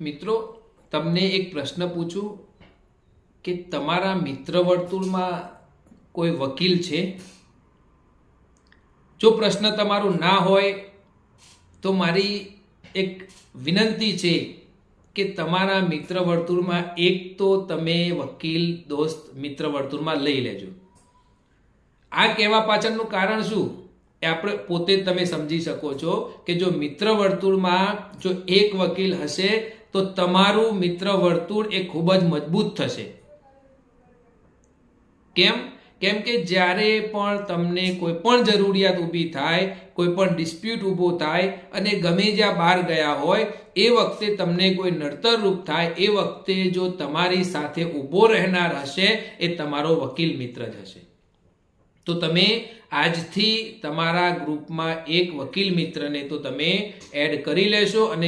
મિત્રો, તમને એક પ્રશ્ન પૂછું કે તમારા મિત્ર વર્તુળમાં કોઈ વકીલ છે? જો પ્રશ્ન તમારો ના હોય, તો મારી એક વિનંતી છે કે તમારા મિત્ર વર્તુળમાં એક તો તમે વકીલ, દોસ્ત, મિત્ર વર્તુળમાં લઈ લેજો. આ કહેવા પાછળનું કારણ શું? એ આપણે પોતે તમે સમજી શકો છો કે જો મિત્ર વર્તુળમાં જો એક વકીલ હશે તો તમારું મિત્ર વર્તુળ એ ખૂબ જ મજબૂત થશે. કેમ? કેમ કે જ્યારે પણ તમને કોઈ પણ જરૂરિયાત ઊભી થાય, કોઈ પણ ડિસ્પ્યુટ ઊભો થાય અને ગમે જ્યાં બહાર ગયા હોય, એ વખતે તમને કોઈ નડતર રૂપ થાય, એ વખતે જો તમારી સાથે ઊભો રહેનાર હશે, એ તમારો વકીલ મિત્ર જ હશે. તો તમે આજથી તમારા ગ્રુપમાં એક વકીલ મિત્રને તો તમે એડ કરી લેશો અને